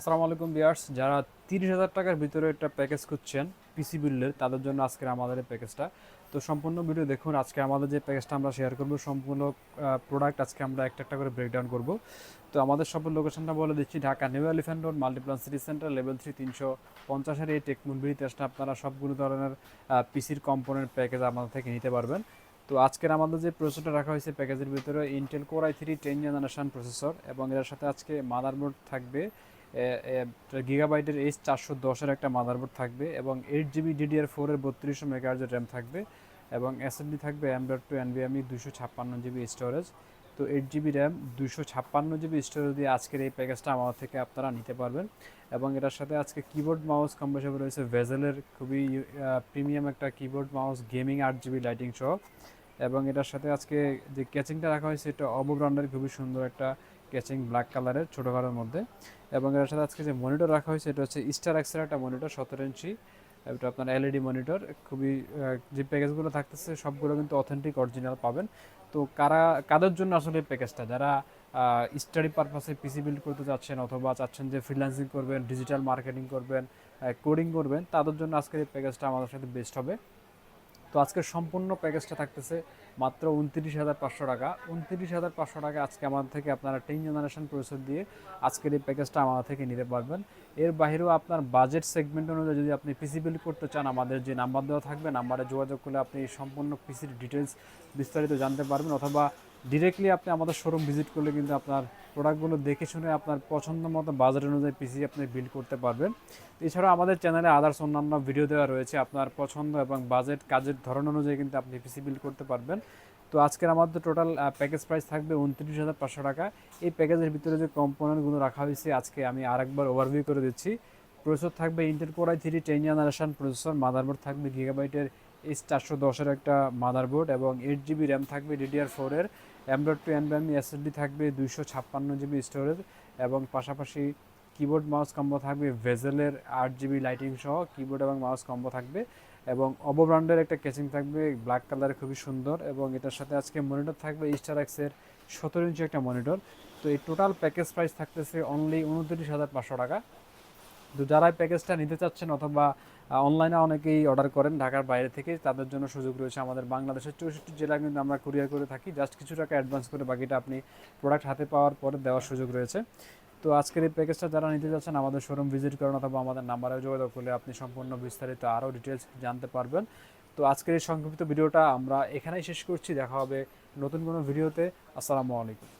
আসসালামু আলাইকুম বিয়ার্স যারা তিরিশ হাজার টাকার ভিতরে একটা প্যাকেজ খুঁজছেন পিসি বিল্ডের তাদের জন্য আজকে আমাদের এই প্যাকেজটা তো সম্পূর্ণ ভিডিও দেখুন, আজকে আমাদের যে প্যাকেজটা আমরা শেয়ার করব, সম্পূর্ণ প্রোডাক্ট আজকে আমরা একটা একটা করে ব্রেকডাউন করব। তো আমাদের সবের লোকেশনটা বলে দিচ্ছি, Dhaka new elephant road Multiplan city centre level three তিনশো পঞ্চাশের এই টেকমুনবিড়ি টেস্টটা আপনারা সবগুলো ধরনের পিসির কম্পোনেন্ট প্যাকেজ আমাদের থেকে নিতে পারবেন। তো আজকের আমাদের যে প্রসেসরটা রাখা হয়েছে প্যাকেজের ভিতরে Intel core i three ten generation processor এবং এর সাথে আজকে মাদারবোর্ড থাকবে গিগাবাইটের এইচ চারশো দশের একটা মাদারবোর্ড থাকবে এবং এইট জিবি ডিডিআর ফোরের বত্রিশশো মেগাহার্জের র্যাম থাকবে এবং এসএসডি থাকবে অ্যান্ড্রয়েড টু এনভিএমই দুশো ছাপ্পান্ন জিবি স্টোরেজ তো এইট জিবি র্যাম দুশো ছাপ্পান্ন জিবি স্টোরেজ দিয়ে আজকের এই প্যাকেজটা আমাদের থেকে আপনারা নিতে পারবেন এবং এটার সাথে আজকে কিবোর্ড মাউস কম বেশি রয়েছে ভেজেলের খুবই প্রিমিয়াম একটা কিবোর্ড মাউস গেমিং আট জিবি লাইটিং সহ। এবং এটার সাথে আজকে যে ক্যাচিংটা রাখা হয়েছে, এটা অবো ব্র্যান্ডের খুবই সুন্দর একটা ক্যাচিং ব্ল্যাক কালারের ছোটো ঘরের মধ্যে। এবং এর সাথে আজকে যে মনিটর রাখা হয়েছে, এটা হচ্ছে স্টার এক্সের একটা মনিটর সতেরো ইঞ্চি। এটা আপনার এলইডি মনিটর খুবই যে প্যাকেজগুলো থাকতেছে, সবগুলো কিন্তু অথেন্টিক অরিজিনাল পাবেন। তো কারা, কাদের জন্য আসলে প্যাকেজটা যারা স্টাডি পারপাসে পিসি বিল্ড করতে চাচ্ছেন অথবা চাচ্ছেন যে ফ্রিল্যান্সিং করবেন ডিজিটাল মার্কেটিং করবেন কোডিং করবেন, তাদের জন্য আজকের এই প্যাকেজটা আমাদের সাথে বেস্ট হবে। তো আজকের সম্পূর্ণ প্যাকেজটা থাকতেছে মাত্র উনত্রিশ হাজার পাঁচশো টাকা। উনত্রিশ হাজার পাঁচশো টাকা আজকে আমাদের থেকে আপনারা টেন জেনারেশন প্রসেসর দিয়ে আজকের এই প্যাকেজটা আমাদের থেকে নিতে পারবেন। এর বাইরেও আপনার বাজেট সেগমেন্ট অনুযায়ী যদি আপনি পিসি বিল করতে চান, আমাদের যে নাম্বার দেওয়া থাকবে, নাম্বারে যোগাযোগ করলে আপনি সম্পূর্ণ পিসির ডিটেলস বিস্তারিত জানতে পারবেন। অথবা ডিরেক্টলি আপনি আমাদের শোরুম ভিজিট করলে কিন্তু আপনার প্রোডাক্টগুলো দেখে শুনে আপনার পছন্দ মতো বাজার অনুযায়ী পিসি আপনি বিল্ড করতে পারবেন। এছাড়া আমাদের চ্যানেলে আদার্স অন্যান্য ভিডিও দেওয়া রয়েছে, আপনার পছন্দ এবং বাজেট কাজের ধরন অনুযায়ী কিন্তু আপনি পিসি বিল্ড করতে পারবেন। তো আজকের আমাদের টোটাল প্যাকেজ প্রাইস থাকবে উনত্রিশ হাজার পাঁচশো টাকা। এই প্যাকেজের ভিতরে যে কম্পোনেন্টগুলো রাখা হয়েছে, আজকে আমি আরেকবার ওভারভিউ করে দিচ্ছি। প্রসেসর থাকবে Intel core i three ten generation processor motherboard থাকবে গিগাবাইটের এইচ চারশো দশের একটা মাদারবোর্ড এবং এইট জিবি র্যাম থাকবে ডিডিআর ফোরের অ্যান্ড্রয়েড টু এনবিএমই এসএসডি থাকবে, দুইশো ছাপ্পান্ন জিবি স্টোরেজ এবং পাশাপাশি কিবোর্ড মাউস কম্বো থাকবে ভেজেলের আট জিবি লাইটিং সহ কিবোর্ড এবং মাউস কম্বো থাকবে এবং অবো ব্র্যান্ডের একটা কেচিং থাকবে ব্ল্যাক কালার খুবই সুন্দর এবং এটার সাথে আজকে মনিটর থাকবে স্টার এক্সের সতেরো ইঞ্চি একটা মনিটর তো এই টোটাল প্যাকেজ প্রাইস থাকতেছে অনলি উনত্রিশ হাজার পাঁচশো টাকা। তো যারা প্যাকেজটা নিতে চাচ্ছেন অথবা অনলাইনে অনেকেই অর্ডার করেন ঢাকার বাইরে থেকে, তাদের জন্য সুযোগ রয়েছে আমাদের বাংলাদেশের চৌষট্টি জেলা কিন্তু আমরা কুরিয়ার করে থাকি। জাস্ট কিছু টাকা অ্যাডভান্স করে বাকিটা আপনি প্রোডাক্ট হাতে পাওয়ার পরে দেওয়ার সুযোগ রয়েছে। তো আজকের এই প্যাকেজটা যারা নিতে যাচ্ছেন আমাদের শোরুম ভিজিট করেন অথবা আমাদের নাম্বারে যোগাযোগ করলে আপনি সম্পূর্ণ বিস্তারিত আরও ডিটেলস জানতে পারবেন। তো আজকের এই সংক্ষিপ্ত ভিডিওটা আমরা এখানেই শেষ করছি। দেখা হবে নতুন কোনো ভিডিওতে আসসালামু আলাইকুম।